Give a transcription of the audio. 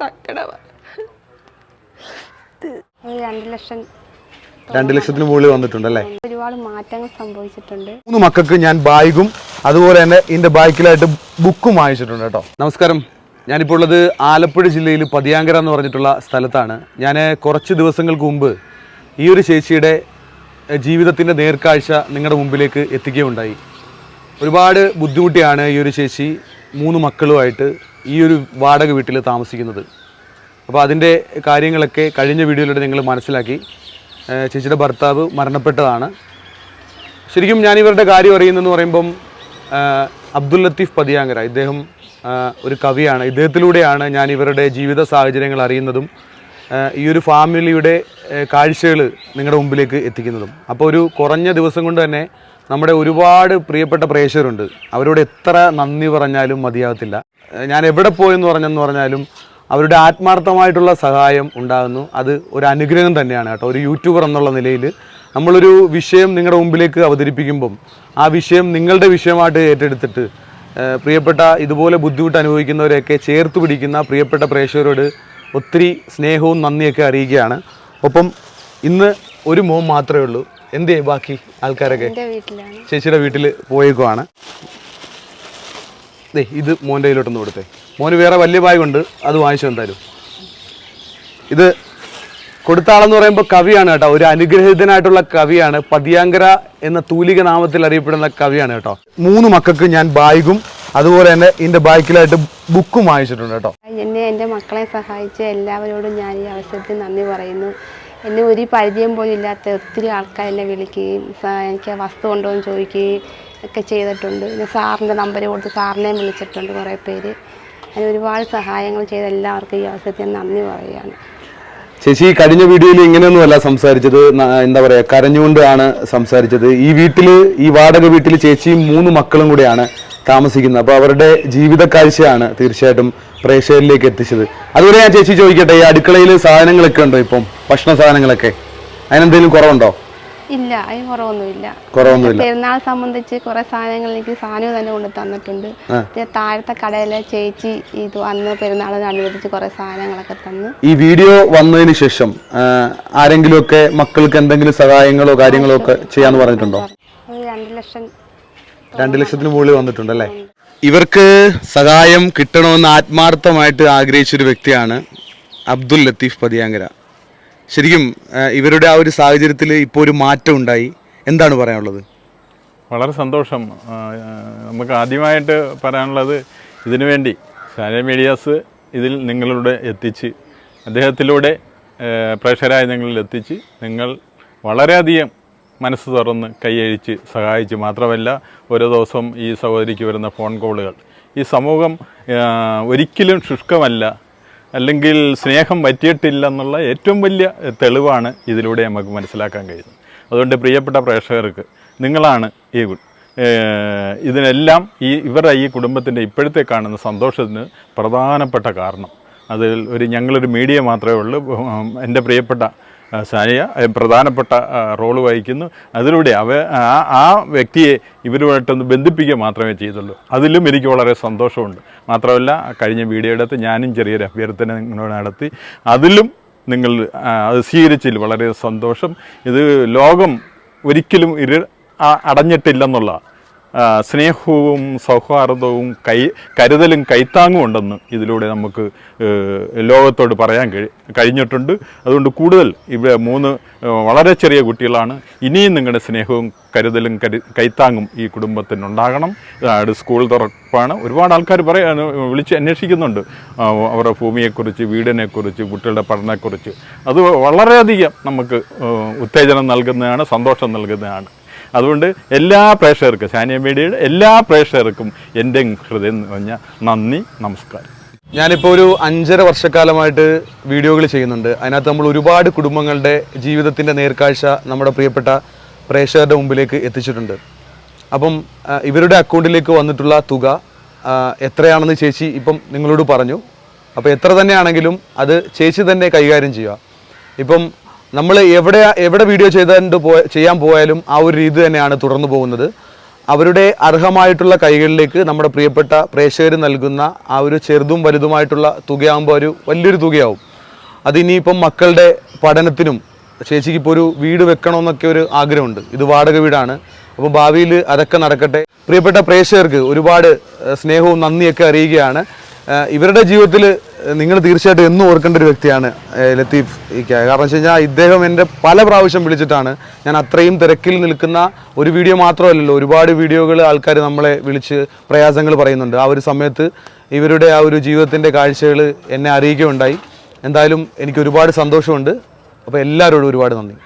സങ്കടമാണ് ഒരു രണ്ട് ലക്ഷം രണ്ട് ലക്ഷത്തിന് മുകളിൽ വന്നിട്ടുണ്ടല്ലേ? ഒരുപാട് മാറ്റങ്ങൾ സംഭവിച്ചിട്ടുണ്ട്. മൂന്ന് മക്കൾക്ക് ഞാൻ ബാഗും അതുപോലെ തന്നെ ഇതിന്റെ ബാക്കിലായിട്ട് ബുക്കും വാങ്ങിച്ചിട്ടുണ്ട് കേട്ടോ. നമസ്കാരം. ഞാനിപ്പോൾ ഉള്ളത് ആലപ്പുഴ ജില്ലയിൽ പതിയാങ്കര എന്ന് പറഞ്ഞിട്ടുള്ള സ്ഥലത്താണ്. ഞാൻ കുറച്ച് ദിവസങ്ങൾക്ക് മുമ്പ് ഈ ഒരു ചേച്ചിയുടെ ജീവിതത്തിന്റെ ജീവിതത്തിന്റെ നേർക്കാഴ്ച നിങ്ങളുടെ മുമ്പിലേക്ക് എത്തിക്കുകയുണ്ടായി. ഒരുപാട് ബുദ്ധിമുട്ടിയാണ് ഈ ഒരു ചേച്ചി മൂന്ന് മക്കളുമായിട്ട് ഈ ഒരു വാടക വീട്ടിൽ താമസിക്കുന്നത്. അപ്പോൾ അതിന്റെ കാര്യങ്ങളൊക്കെ കഴിഞ്ഞ വീഡിയോയിലൂടെ നിങ്ങൾ മനസ്സിലാക്കി. ചേച്ചിയുടെ ഭർത്താവ് മരണപ്പെട്ടതാണ്. ശരിക്കും ഞാൻ ഇവരുടെ കാര്യം അറിയുന്നതെന്ന് പറയുമ്പം അബ്ദുൽ ലത്തീഫ് പതിയാങ്കര ഇദ്ദേഹം ഒരു കവിയാണ്. ഇദ്ദേഹത്തിലൂടെയാണ് ഞാൻ ഇവരുടെ ജീവിത സാഹചര്യങ്ങൾ അറിയുന്നതും ഈ ഒരു ഫാമിലിയുടെ കാഴ്ചകൾ നിങ്ങളുടെ മുമ്പിലേക്ക് എത്തിക്കുന്നതും. അപ്പോൾ ഒരു കുറഞ്ഞ ദിവസം കൊണ്ട് തന്നെ നമ്മുടെ ഒരുപാട് പ്രിയപ്പെട്ട പ്രേക്ഷകരുണ്ട്. അവരോട് എത്ര നന്ദി പറഞ്ഞാലും മതിയാകത്തില്ല. ഞാൻ എവിടെ പോയെന്ന് പറഞ്ഞെന്ന് പറഞ്ഞാലും അവരുടെ ആത്മാർത്ഥമായിട്ടുള്ള സഹായം ഉണ്ടാകുന്നു. അത് ഒരു അനുഗ്രഹം തന്നെയാണ് കേട്ടോ. ഒരു യൂട്യൂബർ എന്നുള്ള നിലയിൽ നമ്മളൊരു വിഷയം നിങ്ങളുടെ മുമ്പിലേക്ക് അവതരിപ്പിക്കുമ്പം ആ വിഷയം നിങ്ങളുടെ വിഷയമായിട്ട് ഏറ്റെടുത്തിട്ട് പ്രിയപ്പെട്ട ഇതുപോലെ ബുദ്ധിമുട്ട് അനുഭവിക്കുന്നവരെയൊക്കെ ചേർത്ത് പിടിക്കുന്ന പ്രിയപ്പെട്ട പ്രേക്ഷകരോട് ഒത്തിരി സ്നേഹവും നന്ദിയൊക്കെ അറിയിക്കുകയാണ്. ഒപ്പം ഇന്ന് ഒരു മോൻ മാത്രമേ ഉള്ളൂ. എന്തേ ബാക്കി ആൾക്കാരൊക്കെ? ചേച്ചിയുടെ വീട്ടിൽ പോയേക്കുവാണ്. ഇത് മോന്റെ കയ്യിലോട്ടൊന്ന് കൊടുത്തേ. മോന് വേറെ വലിയ ബാഗുണ്ട് അത് വാങ്ങിച്ചു എന്തായാലും ഇത് കൊടുത്ത ആളെന്ന് പറയുമ്പോൾ കവിയാണ് കേട്ടോ. ഒരു അനുഗ്രഹീതനായിട്ടുള്ള കവിയാണ്. പതിയാങ്കര എന്ന തൂലിക നാമത്തിൽ അറിയപ്പെടുന്ന കവിയാണ് കേട്ടോ. മൂന്ന് മക്കൾക്ക് ഞാൻ ബാഗും അതുപോലെ തന്നെ എന്റെ ബാക്കിലായിട്ട് ബുക്കും വാങ്ങിച്ചിട്ടുണ്ട് കേട്ടോ. എന്നെ എന്റെ മക്കളെ സഹായിച്ച എല്ലാവരോടും ഞാൻ ഈ അവസരത്തിൽ നന്ദി പറയുന്നു. എന്നെ ഒരു പരിചയം പോലും ഇല്ലാത്ത ഒത്തിരി ആൾക്കാർ എന്നെ വിളിക്കുകയും എനിക്ക് വസ്തു കൊണ്ടുവന്ന് ചോദിക്കുകയും ഒക്കെ ചെയ്തിട്ടുണ്ട്. പിന്നെ സാറിന്റെ നമ്പർ കൊടുത്ത് സാറിനെയും വിളിച്ചിട്ടുണ്ട് കുറേ പേര്. അതിന് ഒരുപാട് സഹായങ്ങൾ ചെയ്ത എല്ലാവർക്കും ഈ അവസരത്തിൽ നന്ദി പറയുകയാണ്. ചേച്ചി കഴിഞ്ഞ വീഡിയോയിൽ ഇങ്ങനെയൊന്നുമല്ല സംസാരിച്ചത്. എന്താ പറയുക കരഞ്ഞുകൊണ്ടാണ് സംസാരിച്ചത്. ഈ വീട്ടിൽ ഈ വാടക വീട്ടിൽ ചേച്ചിയും മൂന്ന് മക്കളും കൂടെയാണ് താമസിക്കുന്നത്. അപ്പോൾ അവരുടെ ജീവിത കാഴ്ചയാണ് തീർച്ചയായിട്ടും പ്രേക്ഷകരിലേക്ക് എത്തിച്ചത്. അതുപോലെ ഞാൻ ചേച്ചി ചോദിക്കട്ടെ ഈ അടുക്കളയിൽ സാധനങ്ങളൊക്കെ ഉണ്ടോ ഇപ്പം? ഭക്ഷണ സാധനങ്ങളൊക്കെ? അതിനെന്തെങ്കിലും കുറവുണ്ടോ? ഇല്ല അതിന് കുറവൊന്നുമില്ല. കുറവൊന്നുമില്ല. പെരുന്നാൾ സംബന്ധിച്ച് കുറെ സാധനങ്ങൾ എനിക്ക് സാധനം തന്നെ കൊണ്ട് തന്നിട്ടുണ്ട്. പിന്നെ താഴത്തെ കടയിലെ ചേച്ചി ഇത് അന്ന് അനുവദിച്ച് കുറെ സാധനങ്ങളൊക്കെ തന്നു. ഈ വീഡിയോ വന്നതിന് ശേഷം ആരെങ്കിലും ഒക്കെ മക്കൾക്ക് എന്തെങ്കിലും സഹായങ്ങളോ കാര്യങ്ങളോ ഒക്കെ ചെയ്യാന്ന് പറഞ്ഞിട്ടുണ്ടോ? രണ്ട് ലക്ഷം രണ്ട് ലക്ഷത്തിന് മുകളിൽ വന്നിട്ടുണ്ടല്ലേ? ഇവർക്ക് സഹായം കിട്ടണമെന്ന് ആത്മാർത്ഥമായിട്ട് ആഗ്രഹിച്ചൊരു വ്യക്തിയാണ് അബ്ദുൽ ലത്തീഫ് പതിയാങ്കര. ശരിക്കും ഇവരുടെ ആ ഒരു സാഹചര്യത്തിൽ ഇപ്പോൾ ഒരു മാറ്റം ഉണ്ടായി. എന്താണ് പറയാനുള്ളത്? വളരെ സന്തോഷം. നമുക്ക് ആദ്യമായിട്ട് പറയാനുള്ളത് ഇതിനു വേണ്ടി സാനിയ മീഡിയാസ് ഇതിൽ നിങ്ങളുടെ എത്തിച്ച് അദ്ദേഹത്തിലൂടെ പ്രേക്ഷകരായ നിങ്ങളിൽ എത്തിച്ച് നിങ്ങൾ വളരെയധികം മനസ്സ് തുറന്ന് കൈയഴിച്ച് സഹായിച്ച് മാത്രമല്ല ഓരോ ദിവസവും ഈ സഹോദരിക്ക് വരുന്ന ഫോൺ കോളുകൾ. ഈ സമൂഹം ഒരിക്കലും ശുഷ്കമല്ല. അല്ലെങ്കിൽ സ്നേഹം പറ്റിയിട്ടില്ല എന്നുള്ള ഏറ്റവും വലിയ തെളിവാണ് ഇതിലൂടെ നമുക്ക് മനസ്സിലാക്കാൻ കഴിയുന്നത്. അതുകൊണ്ട് പ്രിയപ്പെട്ട പ്രേക്ഷകർക്ക് നിങ്ങളാണ് ഈ ഇതിനെല്ലാം ഈ ഇവരുടെ ഈ കുടുംബത്തിന്റെ ഇപ്പോഴത്തെ കാണുന്ന സന്തോഷത്തിന് പ്രധാനപ്പെട്ട കാരണം. അതിൽ ഒരു ഞങ്ങളൊരു മീഡിയ മാത്രമേ ഉള്ളൂ. എന്റെ പ്രിയപ്പെട്ട സാനിയ പ്രധാനപ്പെട്ട റോൾ വഹിക്കുന്നു. അതിലൂടെ അവ ആ വ്യക്തിയെ ഇവരുമായിട്ടൊന്ന് ബന്ധിപ്പിക്കുക മാത്രമേ ചെയ്തുള്ളൂ. അതിലും എനിക്ക് വളരെ സന്തോഷമുണ്ട്. മാത്രമല്ല കഴിഞ്ഞ വീഡിയോയുടെ ഞാനും ചെറിയൊരു അഭ്യർത്ഥന നടത്തി. അതിലും നിങ്ങൾ അത് സ്വീകരിച്ചതിൽ വളരെ സന്തോഷം. ഇത് ലോകം ഒരിക്കലും ഇരു അടഞ്ഞിട്ടില്ലെന്നുള്ള സ്നേഹവും സൗഹാർദ്ദവും കൈ കരുതലും കൈത്താങ്ങും ഉണ്ടെന്ന് ഇതിലൂടെ നമുക്ക് ലോകത്തോട് പറയാൻ കഴി കഴിഞ്ഞിട്ടുണ്ട്. അതുകൊണ്ട് കൂടുതൽ ഇവിടെ മൂന്ന് വളരെ ചെറിയ കുട്ടികളാണ്. ഇനിയും നിങ്ങളുടെ സ്നേഹവും കരുതലും കരു കൈത്താങ്ങും ഈ കുടുംബത്തിനുണ്ടാകണം. സ്കൂൾ തുറപ്പാണ്. ഒരുപാട് ആൾക്കാർ പറയാൻ വിളിച്ച് അന്വേഷിക്കുന്നുണ്ട്. അവരുടെ ഭൂമിയെക്കുറിച്ച് വീടിനെക്കുറിച്ച് കുട്ടികളുടെ പഠനത്തെക്കുറിച്ച്. അത് വളരെയധികം നമുക്ക് ഉത്തേജനം നൽകുന്നതാണ് സന്തോഷം നൽകുന്നതാണ്. അതുകൊണ്ട് എല്ലാ പ്രേക്ഷകർക്കും സാനിയ മീഡിയയുടെ എല്ലാ പ്രേക്ഷകർക്കും എന്റെ ഹൃദയം നിറഞ്ഞ നന്ദി നമസ്കാരം. ഞാനിപ്പോൾ ഒരു അഞ്ചര വർഷക്കാലമായിട്ട് വീഡിയോകൾ ചെയ്യുന്നുണ്ട്. അതിനകത്ത് നമ്മൾ ഒരുപാട് കുടുംബങ്ങളുടെ ജീവിതത്തിന്റെ നേർക്കാഴ്ച നമ്മുടെ പ്രിയപ്പെട്ട പ്രേക്ഷകരുടെ മുമ്പിലേക്ക് എത്തിച്ചിട്ടുണ്ട്. അപ്പം ഇവരുടെ അക്കൗണ്ടിലേക്ക് വന്നിട്ടുള്ള തുക എത്രയാണെന്ന് ചേച്ചി ഇപ്പം നിങ്ങളോട് പറഞ്ഞു. അപ്പോൾ എത്ര തന്നെയാണെങ്കിലും അത് ചേച്ചി തന്നെ കൈകാര്യം ചെയ്യുക. ഇപ്പം നമ്മൾ എവിടെ എവിടെ വീഡിയോ ചെയ്തുകൊണ്ട് പോ ചെയ്യാൻ പോയാലും ആ ഒരു രീതി തന്നെയാണ് തുടർന്നു പോകുന്നത്. അവരുടെ അർഹമായിട്ടുള്ള കൈകളിലേക്ക് നമ്മുടെ പ്രിയപ്പെട്ട പ്രേക്ഷകർ നൽകുന്ന ആ ഒരു ചെറുതും വലുതുമായിട്ടുള്ള തുകയാകുമ്പോൾ ഒരു വലിയൊരു തുകയാവും. അതിനിയിപ്പം മക്കളുടെ പഠനത്തിനും ചേച്ചിക്ക് ഇപ്പോൾ ഒരു വീട് വെക്കണമെന്നൊക്കെ ഒരു ആഗ്രഹമുണ്ട്. ഇത് വാടക വീടാണ്. അപ്പോൾ ഭാവിയിൽ അതൊക്കെ നടക്കട്ടെ. പ്രിയപ്പെട്ട പ്രേക്ഷകർക്ക് ഒരുപാട് സ്നേഹവും നന്ദിയൊക്കെ അറിയുകയാണ്. ഇവരുടെ ജീവിതത്തിൽ നിങ്ങൾ തീർച്ചയായിട്ടും എന്നും ഓർക്കേണ്ട ഒരു വ്യക്തിയാണ് ലത്തീഫ് ഇക്ക കാരണം വെച്ച് കഴിഞ്ഞാൽ ഇദ്ദേഹം എന്റെ പല പ്രാവശ്യം വിളിച്ചിട്ടാണ്. ഞാൻ അത്രയും തിരക്കിൽ നിൽക്കുന്ന ഒരു വീഡിയോ മാത്രമല്ലല്ലോ ഒരുപാട് വീഡിയോകൾ ആൾക്കാർ നമ്മളെ വിളിച്ച് പ്രയാസങ്ങൾ പറയുന്നുണ്ട്. ആ ഒരു സമയത്ത് ഇവരുടെ ആ ഒരു ജീവിതത്തിന്റെ കാഴ്ചകൾ എന്നെ അറിയിക്കുകയുണ്ടായി. എന്തായാലും എനിക്ക് ഒരുപാട് സന്തോഷമുണ്ട്. അപ്പോൾ എല്ലാവരോടും ഒരുപാട് നന്ദി.